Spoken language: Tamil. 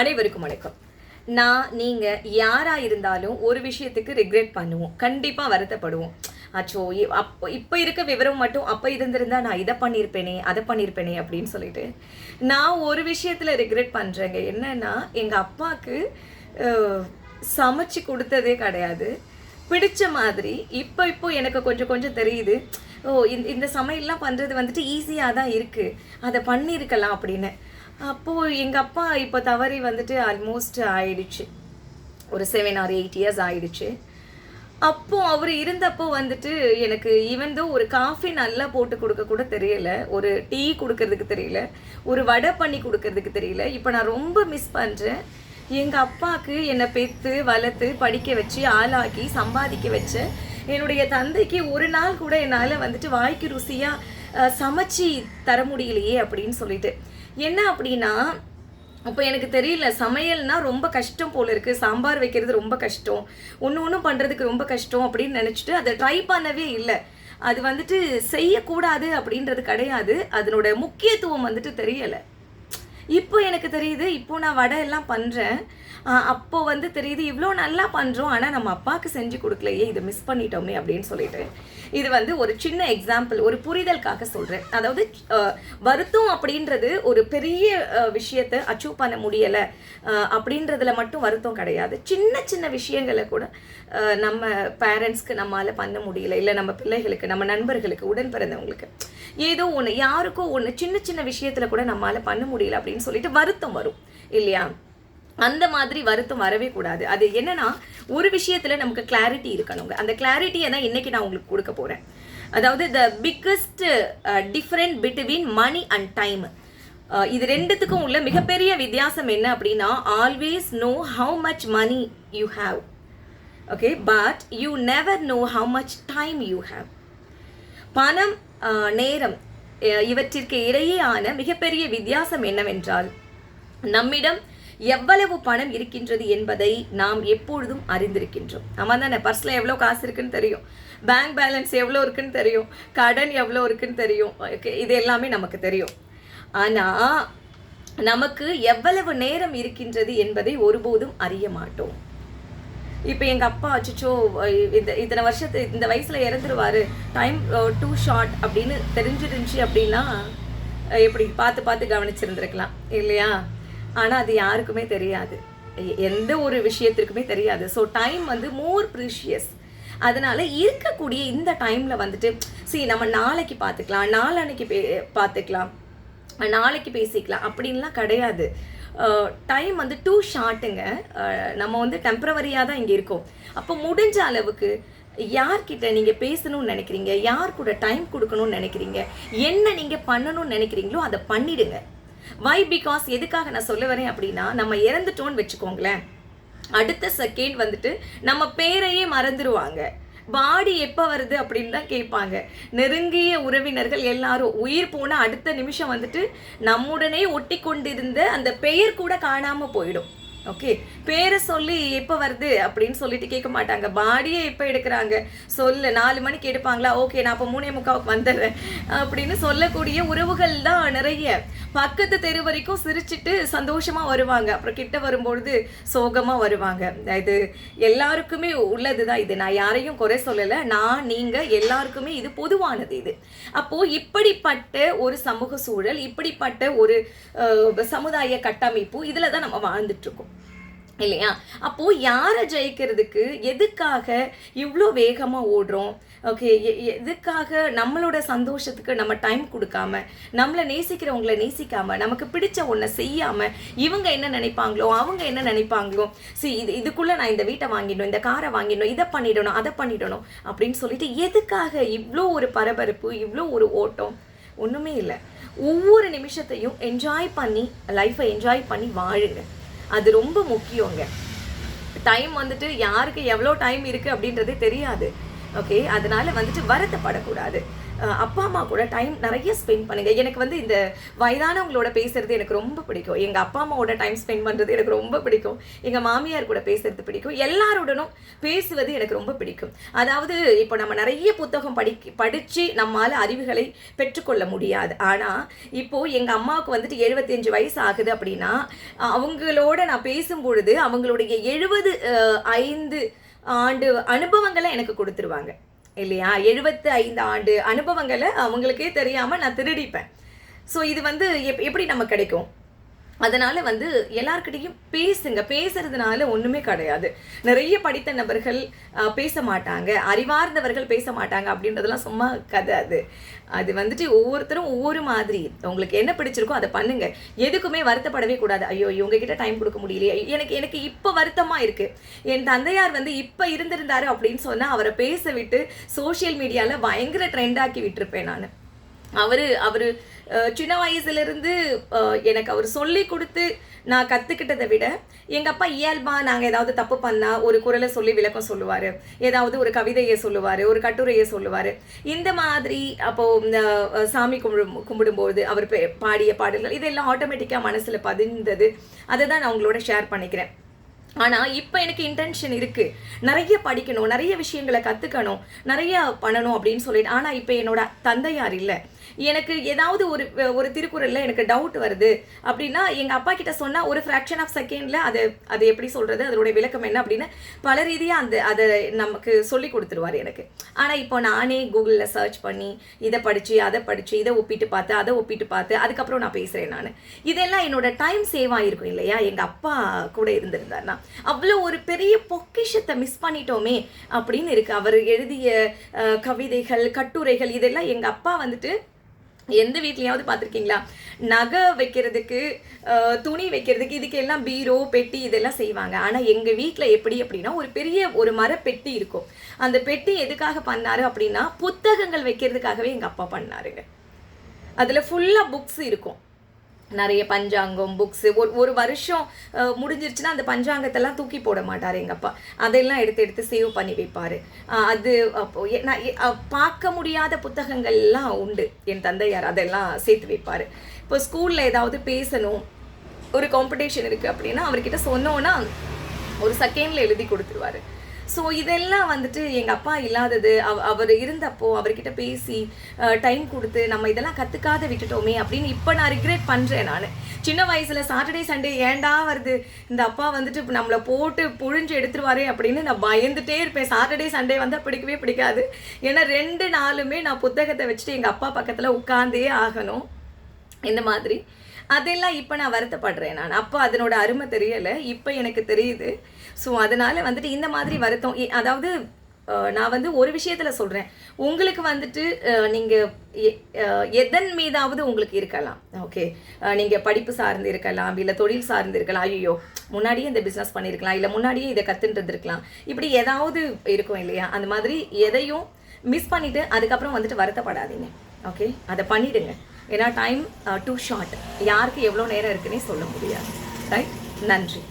அனைவருக்கும் வணக்கம். நான் நீங்கள் யாராக இருந்தாலும் ஒரு விஷயத்துக்கு ரிக்ரெட் பண்ணுவோம். கண்டிப்பாக வருத்தப்படுவோம். அச்சோ அப்போ இப்போ இருக்க விவரம் மட்டும் அப்போ இருந்திருந்தா நான் இதை பண்ணியிருப்பேனே அதை பண்ணியிருப்பேனே அப்படின்னு சொல்லிட்டு நான் ஒரு விஷயத்தில் ரிக்ரெட் பண்ணுறேங்க என்னன்னா எங்கள் அப்பாவுக்கு சமைச்சு கொடுத்ததே கிடையாது. பிடிச்ச மாதிரி இப்போ இப்போ எனக்கு கொஞ்சம் கொஞ்சம் தெரியுது. ஓ இந்த இந்த சமையல்லாம் பண்ணுறது வந்துட்டு ஈஸியாக தான் இருக்குது அதை பண்ணியிருக்கலாம் அப்படின்னு. அப்போது எங்கள் அப்பா இப்போ தவறி வந்துட்டு ஆல்மோஸ்ட் ஆயிடுச்சு. ஒரு செவன் ஆர் எயிட் இயர்ஸ் ஆயிடுச்சு. அப்போ அவர் இருந்தப்போ வந்துட்டு எனக்கு ஈவன் தோ ஒரு காஃபி நல்லா போட்டு கொடுக்க கூட தெரியல ஒரு டீ கொடுக்கறதுக்கு தெரியல ஒரு வடை பண்ணி கொடுக்கறதுக்கு தெரியல. இப்போ நான் ரொம்ப மிஸ் பண்ணுறேன் எங்கள் அப்பாவுக்கு என்னை பெற்று வளர்த்து படிக்க வச்சு ஆளாக்கி சம்பாதிக்க வச்ச என்னுடைய தந்தைக்கு ஒரு நாள் கூட என்னால் வந்துட்டு வாய்க்கு ருசியாக சமைச்சி தர முடியலையே அப்படின்னு சொல்லிட்டு. என்ன அப்படின்னா அப்போ எனக்கு தெரியல சமையல்னா ரொம்ப கஷ்டம் போல இருக்கு. சாம்பார் வைக்கிறது ரொம்ப கஷ்டம். ஒன்று ஒன்றும் பண்ணுறதுக்கு ரொம்ப கஷ்டம் அப்படின்னு நினச்சிட்டு அதை ட்ரை பண்ணவே இல்லை. அது வந்துட்டு செய்யக்கூடாது அப்படின்றது கிடையாது. அதனோட முக்கியத்துவம் வந்துட்டு தெரியலை. இப்போ எனக்கு தெரியுது இப்போ நான் வடை எல்லாம் பண்ணுறேன் அப்போது வந்து தெரியுது இவ்வளோ நல்லா பண்ணுறோம் ஆனால் நம்ம அப்பாவுக்கு செஞ்சு கொடுக்கலையே இதை மிஸ் பண்ணிட்டோமே அப்படின்னு சொல்லிட்டு. இது வந்து ஒரு சின்ன எக்ஸாம்பிள் ஒரு புரிதலுக்காக சொல்கிறேன் அதாவது வருத்தம் அப்படின்றது ஒரு பெரிய விஷயத்தை அச்சீவ் பண்ண முடியலை அப்படின்றதுல மட்டும் வருத்தம் கிடையாது. சின்ன சின்ன விஷயங்களை கூட நம்ம பேரண்ட்ஸ்க்கு நம்மளால் பண்ண முடியல இல்லை நம்ம பிள்ளைகளுக்கு நம்ம நண்பர்களுக்கு உடன் பிறந்தவங்களுக்கு. ஏதோ ஒன்று யாருக்கோ ஒன்று சின்ன சின்ன விஷயத்தில் கூட நம்மளால் பண்ண முடியல அப்படின்னு சொல்லிட்டு வருத்தம் வரும் இல்லையா? அந்த மாதிரி வருத்தம் வரவே கூடாது. அது என்னன்னா ஒரு விஷயத்துல நமக்கு கிளாரிட்டி இருக்கணுங்க. அந்த கிளாரிட்டியை தான் இன்னைக்கு நான் உங்களுக்கு கொடுக்க போறேன். அதாவது the biggest different between money and time இது ரெண்டுத்துக்கும் உள்ள மிகப்பெரிய வித்தியாசம் என்ன அப்படின்னா always know how much money you have okay but you never know how much time you have பணம் uh, நேரம் uh, இவற்றிற்கு இடையேயான மிகப்பெரிய வித்தியாசம் என்னவென்றால் நம்மிடம் எவ்வளவு பணம் இருக்கின்றது என்பதை நாம் எப்பொழுதும் அறிந்திருக்கின்றோம். ஆமாம் தானே? பர்ஸில் எவ்வளோ காசு இருக்குன்னு தெரியும். பேங்க் பேலன்ஸ் எவ்வளோ இருக்குன்னு தெரியும். கடன் எவ்வளோ இருக்குன்னு தெரியும். இது எல்லாமே நமக்கு தெரியும். ஆனால் நமக்கு எவ்வளவு நேரம் இருக்கின்றது என்பதை ஒருபோதும் அறிய மாட்டோம். இப்போ எங்கள் அப்பா அச்சோ இந்த இத்தனை வருஷத்து இந்த வயசில் இறந்துருவாரு. டைம் டூ ஷார்ட் அப்படின்னு தெரிஞ்சிருந்துச்சு அப்படின்னா எப்படி? பார்த்து பார்த்து கவனிச்சிருந்துருக்கலாம். இல்லையா? ஆனால் அது யாருக்குமே தெரியாது. எந்த ஒரு விஷயத்திற்குமே தெரியாது. ஸோ டைம் வந்து மோர் ப்ரீஷியஸ் அதனால இருக்கக்கூடிய இந்த டைமில் வந்துட்டு சரி நம்ம நாளைக்கு பார்த்துக்கலாம் நாளன்னைக்கு பே பார்த்துக்கலாம் நாளைக்கு பேசிக்கலாம் அப்படின்லாம் கிடையாது. டைம் வந்து டூ ஷார்ட்டுங்க நம்ம வந்து டெம்பரவரியாக தான் இங்கே இருக்கோம். அப்போ முடிஞ்ச அளவுக்கு யார்கிட்ட நீங்கள் பேசணும்னு நினைக்கிறீங்க? யார் கூட டைம் கொடுக்கணும்னு நினைக்கிறீங்க? என்ன நீங்கள் பண்ணணும்னு நினைக்கிறீங்களோ அதை பண்ணிடுங்க. வை பிகாஸ் எதுக்காக நான் சொல்ல வரேன் அப்படின்னா நம்ம இறந்துட்டோன்னு வச்சுக்கோங்களேன். அடுத்த செகண்ட் வந்துட்டு நம்ம பேரையே மறந்துடுவாங்க பாடி எப்போ வருது அப்படின்னு தான் கேட்பாங்க. நெருங்கிய உறவினர்கள் எல்லாரும் உயிர் போன அடுத்த நிமிஷம் வந்துட்டு நம்முடனே ஒட்டி கொண்டிருந்த அந்த பெயர் கூட காணாம போயிடும். ஓகே பேரை சொல்லி எப்போ வருது அப்படின்னு சொல்லிட்டு கேட்க மாட்டாங்க. பாடியை எப்போ எடுக்கிறாங்க? சொல்லு நாலு மணிக்கு எடுப்பாங்களா? ஓகே நான் அப்போ மூணே முக்காவுக்கு வந்துடுறேன். அப்படின்னு சொல்லக்கூடிய உறவுகள் தான் நிறைய. பக்கத்து தெரு வரைக்கும் சிரிச்சிட்டு சந்தோஷமாக வருவாங்க. அப்புறம் கிட்ட வரும்பொழுது சோகமாக வருவாங்க. இது எல்லாருக்குமே உள்ளது தான் இது. நான் யாரையும் குறை சொல்லலை. நான் நீங்கள் எல்லாருக்குமே இது பொதுவானது இது. அப்போது இப்படிப்பட்ட ஒரு சமூக சூழல் இப்படிப்பட்ட ஒரு சமுதாய கட்டமைப்பு இதில் தான் நம்ம வாழ்ந்துட்டுருக்கோம் இல்லையா? அப்போது யாரை ஜெயிக்கிறதுக்கு எதுக்காக இவ்வளோ வேகமாக ஓடுறோம்? ஓகே எதுக்காக நம்மளோட சந்தோஷத்துக்கு நம்ம டைம் கொடுக்காம நம்மளை நேசிக்கிறவங்களை நேசிக்காம நமக்கு பிடிச்ச ஒன்றை செய்யாமல் இவங்க என்ன நினைப்பாங்களோ அவங்க என்ன நினைப்பாங்களோ சி இது இதுக்குள்ளே நான் இந்த வீட்டை வாங்கிடணும் இந்த காரை வாங்கிடணும் இதை பண்ணிடணும் அதை பண்ணிடணும் அப்படின்னு சொல்லிட்டு எதுக்காக இவ்வளோ ஒரு பரபரப்பு இவ்வளோ ஒரு ஓட்டம்? ஒன்றுமே இல்லை. ஒவ்வொரு நிமிஷத்தையும் என்ஜாய் பண்ணி லைஃப்பை என்ஜாய் பண்ணி வாழுங்க. அது ரொம்ப முக்கியங்க. டைம் வந்துட்டு யாருக்கு எவ்வளோ டைம் இருக்குது அப்படின்றதே தெரியாது. ஓகே அதனால வந்துட்டு வருத்தப்படக்கூடாது. அப்பா அம்மா கூட டைம் நிறைய ஸ்பெண்ட் பண்ணுங்கள் எனக்கு வந்து இந்த வயதானவங்களோட பேசுறது எனக்கு ரொம்ப பிடிக்கும். எங்கள் அப்பா அம்மாவோட டைம் ஸ்பெண்ட் பண்ணுறது எனக்கு ரொம்ப பிடிக்கும். எங்கள் மாமியார் கூட பேசுறது பிடிக்கும். எல்லாருடனும் பேசுவது எனக்கு ரொம்ப பிடிக்கும். அதாவது இப்போ நம்ம நிறைய புத்தகம் படி படித்து நம்மால் அறிவுகளை பெற்றுக்கொள்ள முடியாது. ஆனால் இப்போது எங்கள் அம்மாவுக்கு வந்துட்டு 75 வயசு ஆகுது அப்படின்னா அவங்களோட நான் பேசும் பொழுது அவங்களுடைய எழுபது ஐந்து ஆண்டு அனுபவங்களை எனக்கு கொடுத்துருவாங்க. இல்லையா? எழுபத்து ஐந்து ஆண்டு அனுபவங்களை அவங்களுக்கே தெரியாமல் நான் திருடிப்பேன். ஸோ இது வந்து எப் எப்படி நமக்கு கிடைக்கும்? அதனால் வந்து எல்லார்கிட்டையும் பேசுங்க. பேசுறதுனால ஒன்றுமே கிடையாது. நிறைய படித்த நபர்கள் பேச மாட்டாங்க. அறிவார்ந்தவர்கள் பேச மாட்டாங்க அப்படின்றதெல்லாம் சும்மா கதை அது. அது வந்துட்டு ஒவ்வொருத்தரும் ஒவ்வொரு மாதிரி. உங்களுக்கு என்ன பிடிச்சிருக்கோ அதை பண்ணுங்க. எதுக்குமே வருத்தப்படவே கூடாது. ஐயோ இவங்க கிட்ட டைம் கொடுக்க முடியலையே. எனக்கு எனக்கு இப்போ வருத்தமா இருக்கு. என் தந்தையார் வந்து இப்போ இருந்திருந்தாரு அப்படின்னு சொன்னால் அவரை பேச விட்டு சோஷியல் மீடியாவில் பயங்கர ட்ரெண்டாக்கி விட்டுருப்பேன் நான். அவர் அவர் சின்ன வயசுலேருந்து எனக்கு அவர் சொல்லி கொடுத்து நான் கற்றுக்கிட்டதை விட எங்கள் அப்பா இயல்பாக நாங்கள் ஏதாவது தப்பு பண்ணால் ஒரு குரலை சொல்லி விளக்கம் சொல்லுவார். ஏதாவது ஒரு கவிதையை சொல்லுவார் ஒரு கட்டுரையை சொல்லுவார். இந்த மாதிரி அப்போது இந்த சாமி கும்பிடும் கும்பிடும்போது அவர் பே- பாடிய பாடல்கள் இதெல்லாம் ஆட்டோமேட்டிக்காக மனசில் பதிந்தது. அதை தான் நான் உங்களோட ஷேர் பண்ணிக்கிறேன். ஆனால் இப்போ எனக்கு இன்டென்ஷன் இருக்குது நிறைய படிக்கணும் நிறைய விஷயங்களை கற்றுக்கணும் நிறைய பண்ணணும் அப்படின்னு சொல்லிட்டு ஆனால் இப்போ என்னோட தந்தையார் இல்லை. எனக்கு ஏதாவது ஒரு ஒரு திருக்குறளில் எனக்கு டவுட் வருது. அப்படின்னா எங்கள் அப்பா கிட்ட சொன்னால் ஒரு ஃப்ராக்ஷன் ஆஃப் செகண்டில் அது அது எப்படி சொல்கிறது அதனுடைய விளக்கம் என்ன அப்படின்னு பல ரீதியாக அந்த அதை நமக்கு சொல்லி கொடுத்துருவாரு எனக்கு. ஆனால் இப்போ நானே கூகுளில் சர்ச் பண்ணி இதை படித்து அதை படித்து இதை ஒப்பிட்டு பார்த்து அதை ஒப்பிட்டு பார்த்து அதுக்கப்புறம் நான் பேசுகிறேன் நான். இதெல்லாம் என்னோட டைம் சேவ் ஆகிருக்கும் இல்லையா? எங்கள் அப்பா கூட இருந்திருந்தாருன்னா. அவ்வளோ ஒரு பெரிய பொக்கிஷத்தை மிஸ் பண்ணிட்டோமே அப்படின்னு இருக்கு. அவர் எழுதிய கவிதைகள் கட்டுரைகள் இதெல்லாம் எங்கள் அப்பா வந்துட்டு எந்த வீட்லையாவது பார்த்துருக்கீங்களா நகை வைக்கிறதுக்கு துணி வைக்கிறதுக்கு இதுக்கு எல்லாம் பீரோ பெட்டி இதெல்லாம் செய்வாங்க. ஆனால் எங்கள் வீட்டில் எப்படி அப்படின்னா ஒரு பெரிய ஒரு மர பெட்டி இருக்கும். அந்த பெட்டி எதுக்காக பண்ணாரு அப்படின்னா புத்தகங்கள் வைக்கிறதுக்காகவே எங்கள் அப்பா பண்ணாருங்க. அதில் ஃபுல்லாக புக்ஸ் இருக்கும். நிறைய பஞ்சாங்கம் புக்ஸு ஒரு ஒரு வருஷம் முடிஞ்சிருச்சுன்னா அந்த பஞ்சாங்கத்தெல்லாம் தூக்கி போட மாட்டார் எங்கள் அப்பா. அதெல்லாம் எடுத்து எடுத்து சேவ் பண்ணி வைப்பார். அது அப்போ நான் எ- பார்க்க முடியாத புத்தகங்கள்லாம் உண்டு. என் தந்தையார் அதெல்லாம் சேர்த்து வைப்பார். இப்போ ஸ்கூலில் ஏதாவது பேசணும் ஒரு காம்படிஷன் இருக்குது அப்படின்னா அவர்கிட்ட சொன்னோன்னா ஒரு செகண்டில் எழுதி கொடுத்துருவாரு. ஸோ இதெல்லாம் வந்துட்டு எங்கள் அப்பா இல்லாதது அவ அவர் இருந்தப்போ அவர்கிட்ட பேசி டைம் கொடுத்து நம்ம இதெல்லாம் கற்றுக்காத விட்டுட்டோமே அப்படின்னு இப்போ நான் ரிக்ரெட் பண்ணுறேன் நான். சின்ன வயசில் சாட்டர்டே சண்டே ஏன்டா வருது? இந்த அப்பா வந்துட்டு நம்மளை போட்டு புழிஞ்சு எடுத்துருவாரே அப்படின்னு நான் பயந்துட்டே இருப்பேன். சாட்டர்டே சண்டே வந்தால் பிடிக்கவே பிடிக்காது. ஏன்னா ரெண்டு நாளுமே நான் புத்தகத்தை வச்சுட்டு எங்கள் அப்பா பக்கத்தில் உட்காந்தே ஆகணும். இந்த மாதிரி. அதெல்லாம் இப்போ நான் வருத்தப்படுறேன் நான். அப்போ அதனோட அருமை தெரியலை. இப்போ எனக்கு தெரியுது. ஸோ அதனால வந்துட்டு இந்த மாதிரி வருத்தம் அதாவது நான் வந்து ஒரு விஷயத்தில் சொல்கிறேன் உங்களுக்கு வந்துட்டு நீங்கள் எ- எதன் மீதாவது உங்களுக்கு இருக்கலாம். ஓகே நீங்கள் படிப்பு சார்ந்து இருக்கலாம் இல்லை தொழில் சார்ந்து இருக்கலாம். ஐயோ முன்னாடியே இந்த பிஸ்னஸ் பண்ணியிருக்கலாம் இல்லை முன்னாடியே இதை கத்துட்டு இருக்கலாம் இப்படி ஏதாவது இருக்கும் இல்லையா? அந்த மாதிரி எதையும் மிஸ் பண்ணிவிட்டு அதுக்கப்புறம் வந்துட்டு வருத்தப்படாதீங்க. ஓகே அதை பண்ணிவிடுங்க ஏன்னா டைம் டூ ஷார்ட் யாருக்கு எவ்வளோ நேரம் இருக்குன்னே சொல்ல முடியாது. ரைட் நன்றி.